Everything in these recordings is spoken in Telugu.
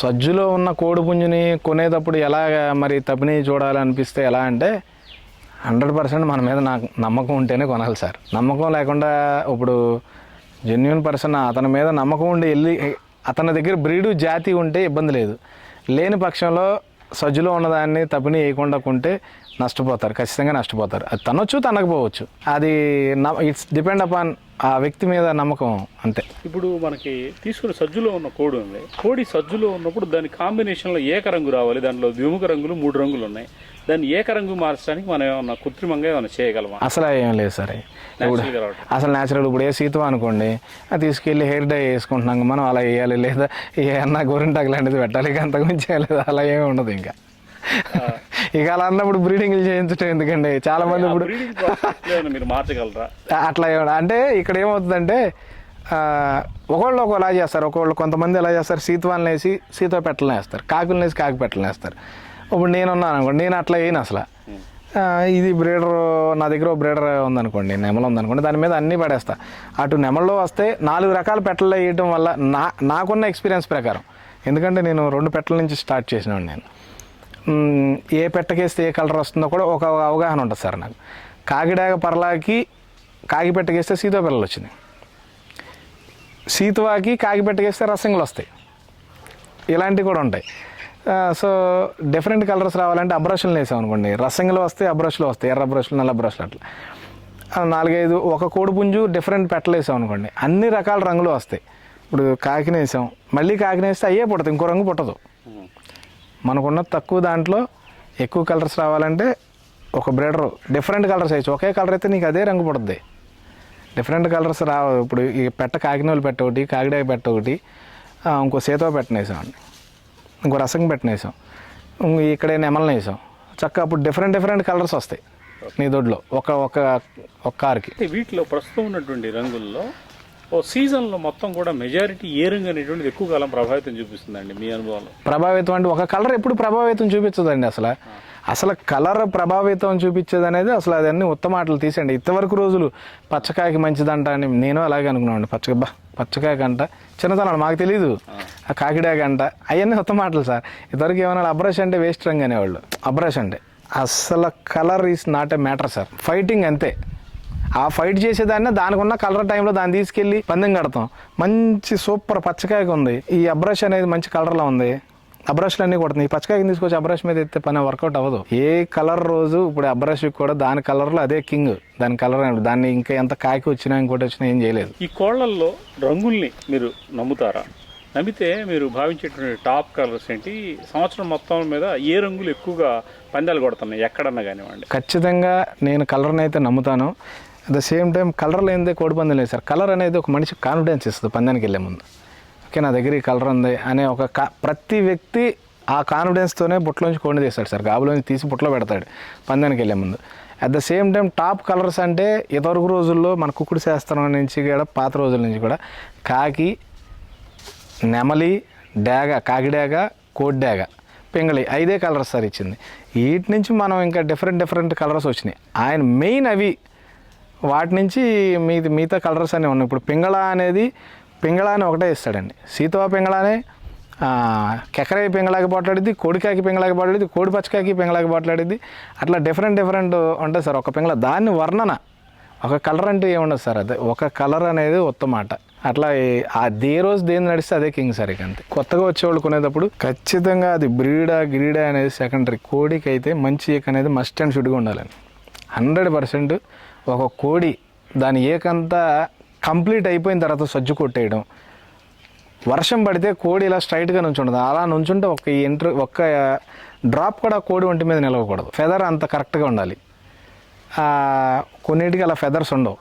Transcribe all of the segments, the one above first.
సజ్జులో ఉన్న కోడి పుంజుని కొనేటప్పుడు ఎలా మరి తప్పిని చూడాలనిపిస్తే ఎలా అంటే హండ్రెడ్ పర్సెంట్ మన మీద నాకు నమ్మకం ఉంటేనే కొనాలి సార్. నమ్మకం లేకుండా ఇప్పుడు జెన్యున్ పర్సన్ అతని మీద నమ్మకం ఉండి వెళ్ళి అతని దగ్గర బ్రీడు జాతి ఉంటే ఇబ్బంది లేదు. లేని పక్షంలో సజ్జులో ఉన్నదాన్ని తప్పిని వేయకుండా కొంటే నష్టపోతారు ఖచ్చితంగా నష్టపోతారు. అది తనొచ్చు తనకపోవచ్చు అది ఇట్స్ డిపెండ్ అపాన్ ఆ వ్యక్తి మీద నమ్మకం అంతే. ఇప్పుడు మనకి తీసుకున్న సజ్జులో ఉన్న కోడి ఉంది. కోడి సజ్జులో ఉన్నప్పుడు దాని కాంబినేషన్లో ఏక రంగు రావాలి. దాంట్లో ద్విముఖ రంగులు మూడు రంగులు ఉన్నాయి. దాన్ని ఏక రంగు మార్చడానికి మనం ఏమన్నా కృత్రిమంగా ఏమైనా చేయగలమా? అసలు ఏం లేదు సార్. ఇప్పుడు. అసలు న్యాచురల్ ఇప్పుడు ఏ సీతం అనుకోండి అది తీసుకెళ్ళి హెయిర్ డై వేసుకుంటున్నాం మనం అలా వేయాలి లేదా ఏమన్నా గోరింటాకు లాంటిది పెట్టాలి ఇక అంతకుమించి చేయలేదు అలా ఏమి ఉండదు ఇంకా. ఇక అలా అన్నప్పుడు బ్రీడింగ్ చేయించడం ఎందుకండి? చాలా మంది ఇప్పుడు మీరు మార్చగలరా? అట్లా ఏమన్నా. అంటే ఇక్కడ ఏమవుతుందంటే ఒకళ్ళు ఒకలా చేస్తారు. ఒకళ్ళు కొంతమంది ఎలా చేస్తారు? సీతవాళ్ళని వేసి సీత పెట్టలను వేస్తారు. కాకులను వేసి కాకి పెట్టలను వేస్తారు. ఇప్పుడు నేను ఉన్నాను అనుకోండి. నేను అట్లా వేయను అసలు. ఇది బ్రీడర్ నా దగ్గర ఒక బ్రీడర్ ఉందనుకోండి నెమలు ఉందనుకోండి దాని మీద అన్నీ పడేస్తా. అటు నెమల్లో వస్తే నాలుగు రకాల పెట్టలు వేయటం వల్ల నా నాకున్న ఎక్స్పీరియన్స్ ప్రకారం. ఎందుకంటే నేను రెండు పెట్టల నుంచి స్టార్ట్ చేసినాను నేను. ఏ పెట్టకేస్తే ఏ కలర్ వస్తుందో కూడా ఒక అవగాహన ఉంటుంది సార్ నాకు. కాకిడాగ పర్లాకి కాకి పెట్టకేస్తే సీతో పిల్లలు వచ్చినాయి. సీతువాకి కాకి పెట్టకేస్తే రసంగులు వస్తాయి. ఇలాంటివి కూడా ఉంటాయి. సో డిఫరెంట్ కలర్స్ రావాలంటే అబ్రష్లు వేసాం అనుకోండి. రసంగులు వస్తాయి అబ్రష్లు వస్తాయి ఎర్ర బ్రష్లు నల్ల బ్రష్లు అట్లా. నాలుగైదు ఒక కోడి పుంజు డిఫరెంట్ పెట్టలు వేసాం అనుకోండి. అన్ని రకాల రంగులు వస్తాయి. ఇప్పుడు కాకిని వేసాం. మళ్ళీ కాకినేస్తే అయ్యే పుట్టదు ఇంకో రంగు పుట్టదు. మనకున్న తక్కువ దాంట్లో ఎక్కువ కలర్స్ రావాలంటే ఒక బ్రీడర్ డిఫరెంట్ కలర్స్ వేయచ్చు. ఒకే కలర్ అయితే నీకు అదే రంగు పడుతుంది డిఫరెంట్ కలర్స్ రావు. ఇప్పుడు ఈ పెట్ట కాకినోలు పెట్ట ఒకటి కాకిడాయ పెట్ట ఒకటి ఇంకో సేతో పెట్టన వేసామండి ఇంకో రసం పెట్టినేసాం వేసాం. ఇక్కడ ఇక్కడే నెమలను వేసాం. చక్కగా అప్పుడు డిఫరెంట్ డిఫరెంట్ కలర్స్ వస్తాయి నీ దొడ్లో. ఒక ఒక ఒక కార్కి. వీటిలో ప్రస్తుతం ఉన్నటువంటి రంగుల్లో ఓ సీజన్లో మొత్తం కూడా మెజారిటీ ఏ రంగు అనేటువంటిది ఎక్కువ కాలం ప్రభావితం చూపిస్తుందండి మీ అనుభవంలో? ప్రభావితం అంటే ఒక కలర్ ఎప్పుడు ప్రభావితం చూపించదండి అసలు. అసలు కలర్ ప్రభావితం చూపించేది అనేది అసలు అదన్నీ ఉత్తమాటలు తీసేయండి. ఇంతవరకు రోజులు పచ్చకాయకి మంచిదంట అని నేను అలాగే అనుకున్నాను పచ్చ బా పచ్చకాయకి అంట చిన్నతనం మాకు తెలియదు ఆ. కాకిడాక అంట అవన్నీ ఉత్తమాటలు సార్. ఇంతవరకు ఏమన్నా అబ్రష్ అంటే వేస్ట్ రంగు అనేవాళ్ళు. అబ్రష్ అంటే. అసలు colour is not a matter sir. Fighting అంతే. ఆ ఫైట్ చేసేదాన్ని దానికి ఉన్న కలర్ టైంలో దాన్ని తీసుకెళ్ళి పందెం కడతాం. మంచి సూపర్ పచ్చకాయగా ఉంది. ఈ అబ్రష్ అనేది మంచి కలర్లో ఉంది. అబ్రష్లు అన్నీ కొడుతుంది ఈ పచ్చకాయకి తీసుకొచ్చి అబ్రష్ మీద ఎత్తే పని వర్కౌట్ అవ్వదు. ఏ కలర్ రోజు ఇప్పుడు అబ్రష్ కూడా దాని కలర్లో అదే కింగ్ దాని కలర్ దాన్ని ఇంకా ఎంత కాకి వచ్చినా ఇంకోటి వచ్చినా ఏం చేయలేదు. ఈ కోళ్ళల్లో రంగుల్ని మీరు నమ్ముతారా? నమ్మితే మీరు భావించేటువంటి టాప్ కలర్స్ ఏంటి? సంవత్సరం మొత్తం మీద ఏ రంగులు ఎక్కువగా పందాలు కొడుతున్నాయి? ఎక్కడన్నా కానివ్వండి. ఖచ్చితంగా నేను కలర్ని అయితే నమ్ముతాను. At the same time colour లేనిదే కోడిపందెం లేదు సార్. కలర్ అనేది ఒక మనిషి కాన్ఫిడెన్స్ ఇస్తుంది పందానికి వెళ్ళే ముందు. ఓకే నా దగ్గర ఈ కలర్ ఉంది అనే ఒక కా- ప్రతి వ్యక్తి ఆ కాన్ఫిడెన్స్తోనే బుట్టలోంచి కోడిని తీస్తాడు సార్. గాబులోంచి తీసి బుట్టలో పెడతాడు పందానికి వెళ్ళే ముందు. At the same time top colours అంటే ఇదివరకు రోజుల్లో మన కుక్కుడు శాస్త్రం నుంచి కూడా పాత రోజుల నుంచి కూడా కాకి నెమలి డాగ కాకిడాగ కోడ్డాగ పింగళి ఐదే కలర్స్ సార్ ఇచ్చింది. వీటి నుంచి మనం ఇంకా డిఫరెంట్ డిఫరెంట్ కలర్స్ వచ్చినాయి. ఆయన మెయిన్ అవి వాటి నుంచి మీ మిగతా కలర్స్ అనేవి ఉన్నాయి. ఇప్పుడు పింగళ అనేది పింగళ అని ఒకటే ఇస్తాడండి. సీతవ పింగళనే కెకరాయి పింగళాకి పోట్లాడిద్ది కోడికాకి పింగళాకి పోట్లాడిద్ది కోడి పచ్చకాకి పింగళాకి పోట్లాడిద్ది. అట్లా డిఫరెంట్ డిఫరెంట్ ఉంటుంది సార్. ఒక పింగళ దాన్ని వర్ణన ఒక కలర్ అంటే ఏముండదు సార్ అదే. ఒక కలర్ అనేది ఉత్తమాట అట్లా ఆ దే రోజు దేని నడిస్తే అదే కింగ్ సార్ ఇక అంతే. కొత్తగా వచ్చేవాళ్ళు కొనేటప్పుడు ఖచ్చితంగా అది బ్రీడా గ్రీడా అనేది సెకండరీ కోడికి అయితే మంచి అనేది మస్ట్ అండ్ షుడ్గా ఉండాలండి. హండ్రెడ్ పర్సెంట్ ఒక కోడి దాని ఏకంతా కంప్లీట్ అయిపోయిన తర్వాత సజ్జు కొట్టేయడం. వర్షం పడితే కోడి ఇలా స్ట్రైట్గా నుంచుండదు. అలా నుంచుంటే ఒక ఇంటర్ ఒక్క డ్రాప్ కూడా కోడి ఒంటి మీద నిలవకూడదు. ఫెదర్ అంత కరెక్ట్గా ఉండాలి. కొన్నిటికి అలా ఫెదర్స్ ఉండవు.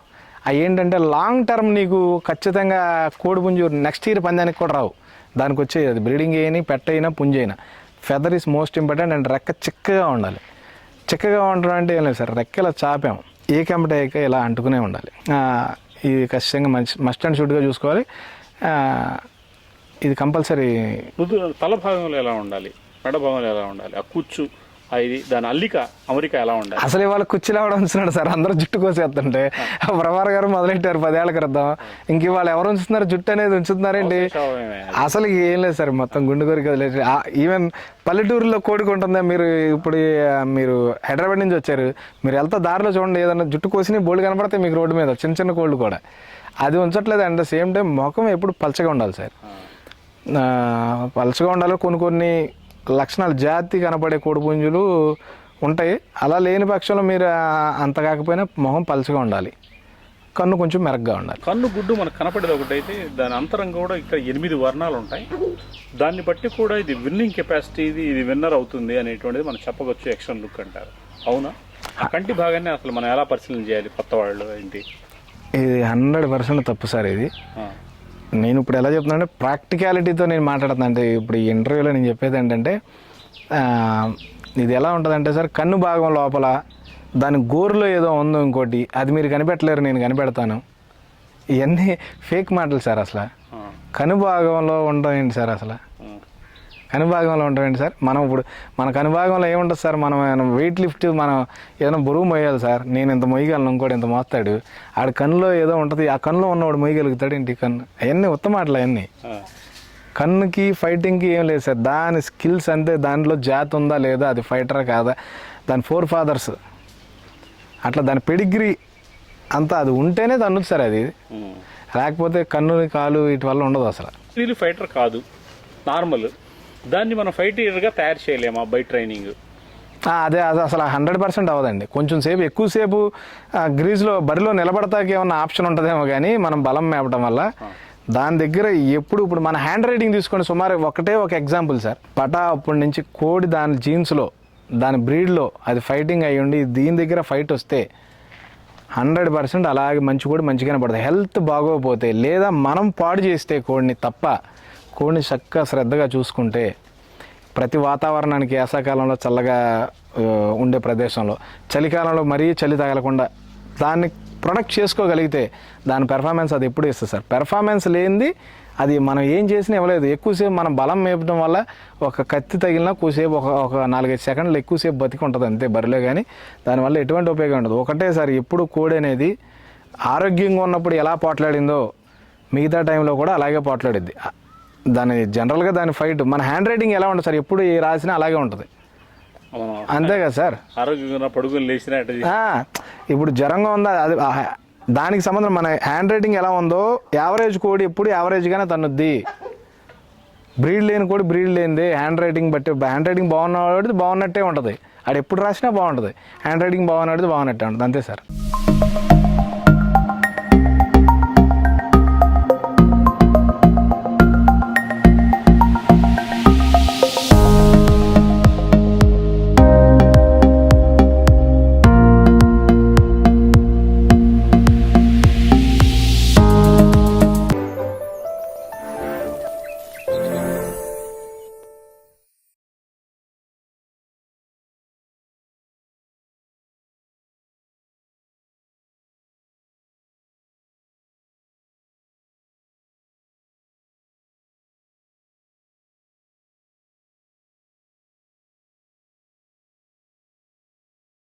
అవి ఏంటంటే లాంగ్ టర్మ్ నీకు ఖచ్చితంగా కోడి పుంజు నెక్స్ట్ ఇయర్ పందానికి కూడా రావు. దానికి వచ్చే అది. బ్రీడింగ్ అయినా పెట్ట అయినా పుంజు అయినా. Feather is most important and రెక్క చిక్కగా ఉండాలి. చిక్కగా ఉండడం అంటే ఏం లేదు సార్. రెక్క ఇలా చాపాం. ఏ కంపెనీ ఏక ఇలా అంటుకునే ఉండాలి. ఇది ఖచ్చితంగా మంచి మస్ట్ అండ్ షుడ్గా చూసుకోవాలి. ఇది కంపల్సరీ. తల భాగంలో ఎలా ఉండాలి? మెడ భాగంలో ఎలా ఉండాలి? ఆ కూర్చు ఇది దాని అల్లిక అమెరికా ఎలా ఉండాలి? అసలు ఇవాళ కుర్చీలు ఎవడ ఉంచున్నాడు సార్? అందరూ జుట్టు కోసేస్తుంటే ప్రభార్ గారు మొదలెట్టారు పదేళ్ళ క్రితం. ఇంక ఇవాళ ఎవరు ఉంచుతున్నారు? జుట్టు అనేది ఉంచుతున్నారేంటి? శవమేమే. అసలు ఏం లేదు సార్ మొత్తం గుండు ఆ, ఈవెన్ పల్లెటూరులో కోడిక ఉంటుందా మీరు ఇప్పుడు మీరు హైదరాబాద్ నుంచి వచ్చారు. మీరు వెళ్తా దారిలో చూడండి ఏదైనా జుట్టు కోసి బోల్డ్ కనపడతాయి మీకు రోడ్డు మీద చిన్న చిన్న కోళ్ళు కూడా. అది ఉంచట్లేదు. అండ్ సేమ్ టైం ముఖం ఎప్పుడు పలచగా ఉండాలి సార్. పలచగా ఉండాలి కొన్ని కొన్ని లక్షణాలు జాతి కనపడే కోడిపుంజులు ఉంటాయి. అలా లేని పక్షంలో మీరు అంత కాకపోయినా మొహం పలచగా ఉండాలి. కన్ను కొంచెం మెరగ్గా ఉండాలి. కన్ను గుడ్డు మనకు కనపడేది ఒకటైతే దాని అంతరం కూడా ఇక్కడ ఎనిమిది వర్ణాలు ఉంటాయి. దాన్ని బట్టి కూడా ఇది విన్నింగ్ కెపాసిటీ ఇది ఇది విన్నర్ అవుతుంది అనేటువంటిది మనం చెప్పవచ్చు ఎక్షన్ లుక్ అంటారు. అవునా? ఆ కంటి భాగాన్ని అసలు మనం ఎలా పరిశీలన చేయాలి? కొత్త వాళ్ళు ఏంటి? ఇది హండ్రెడ్ పర్సెంట్ తప్పు సార్ ఇది. నేను ఇప్పుడు ఎలా చెప్తున్నా అంటే ప్రాక్టికాలిటీతో నేను మాట్లాడుతున్నా. అంటే ఇప్పుడు ఈ ఇంటర్వ్యూలో నేను చెప్పేది ఏంటంటే ఇది ఎలా ఉంటుందంటే సార్ కన్ను భాగం లోపల దాని గోరులో ఏదో ఉందో ఇంకోటి అది మీరు కనిపెట్టలేరు నేను కనిపెడతాను. ఇవన్నీ ఫేక్ మాటలు సార్ అసలు. ఆ, కను భాగంలో ఉండడం ఏంటి సార్ అసలు? ఆ. కను భాగంలో ఉండడం ఏంటి సార్. మనం ఇప్పుడు మన కను భాగంలో ఏముంటుంది సార్? మనం వెయిట్ లిఫ్ట్ మనం ఏదైనా బరువు మోయాలి సార్. నేను ఇంత మొయ్యగలను ఇంకోటి ఇంత మోస్తాడు. ఆడ కన్నులో ఏదో ఉంటుంది. ఆ కన్నులో ఉన్నవాడు మొయ్యగలుగుతాడు ఏంటి? కన్ను. అవన్నీ ఉత్తమాటలు అవన్నీ. కన్నుకి ఫైటింగ్కి ఏం లేదు సార్. దాని స్కిల్స్ అంతే. దానిలో జాతి ఉందా లేదా? అది ఫైటర్ కాదా? దాని ఫోర్ ఫాదర్స్ అట్లా దాని పెడిగ్రీ అంతా అది ఉంటేనే తన్నుది సార్ అది. లేకపోతే కన్ను కాలు వీటి వల్ల ఉండదు అసలు. ఫైటర్ కాదు. నార్మల్ దాన్ని మనం ఫైటర్గా తయారు చేయలేమా బై ట్రైనింగ్ అదే అది అసలు హండ్రెడ్ పర్సెంట్ అవ్వదండి. కొంచెం సేపు ఎక్కువసేపు గ్రీజ్లో బరిలో నిలబడతాకి ఏమన్నా ఆప్షన్ ఉంటుందేమో కానీ మనం బలం మేపడం వల్ల దాని దగ్గర ఎప్పుడు ఇప్పుడు మన హ్యాండ్ రైటింగ్ తీసుకొని సుమారు ఒకటే ఒక ఎగ్జాంపుల్ సార్. పటా అప్పటి నుంచి కోడి దాని జీన్స్లో దాని బ్రీడ్లో అది ఫైటింగ్ అయ్యి ఉండి దీని దగ్గర ఫైట్ వస్తే హండ్రెడ్ పర్సెంట్ అలాగే మంచి కోడి మంచిగానే పడుతుంది హెల్త్ బాగోకపోతే లేదా మనం పాడు చేస్తే కోడిని తప్ప కోడిని చక్కగా శ్రద్ధగా చూసుకుంటే ప్రతి వాతావరణానికి వేసాకాలంలో చల్లగా ఉండే ప్రదేశంలో చలికాలంలో మరీ చలి తగలకుండా దాన్ని ప్రొడక్ట్ చేసుకోగలిగితే దాని పెర్ఫార్మెన్స్ అది ఎప్పుడు ఇస్తుంది సార్? పెర్ఫార్మెన్స్ లేనిది అది మనం ఏం చేసినా ఇవ్వలేదు. ఎక్కువసేపు మనం బలం మేపడం వల్ల ఒక కత్తి తగిలినా ఎక్కువసేపు ఒక ఒక నాలుగైదు సెకండ్లు ఎక్కువసేపు బతికి ఉంటుంది అంతే బరిలో కానీ దానివల్ల ఎటువంటి ఉపయోగం ఉండదు. ఒకటేసారి ఎప్పుడు కోడి అనేది ఆరోగ్యంగా ఉన్నప్పుడు ఎలా పోట్లాడిందో మిగతా టైంలో కూడా అలాగే పోట్లాడిద్ది. దాని జనరల్గా దాని ఫైట్ మన హ్యాండ్ రైటింగ్ ఎలా ఉంటుంది సార్? ఎప్పుడు ఏ రాసినా అలాగే ఉంటుంది. అంతే కదా సార్? ఆరోగ్యంగా పడుకొని ఇప్పుడు జ్వరంగా ఉందా? అది దానికి సంబంధం మన హ్యాండ్ రైటింగ్ ఎలా ఉందో యావరేజ్ కోడి ఎప్పుడు యావరేజ్గానే తన్నుద్ది. బ్రీడ్ లేని కోడి బ్రీడ్ లేనిది హ్యాండ్ రైటింగ్ బట్టి హ్యాండ్ రైటింగ్ బాగున్నవాడిది బాగున్నట్టే ఉంటుంది. ఆడు ఎప్పుడు రాసినా బాగుంటుంది. హ్యాండ్ రైటింగ్ బాగున్నది బాగున్నట్టే ఉంటుంది. అంతే సార్.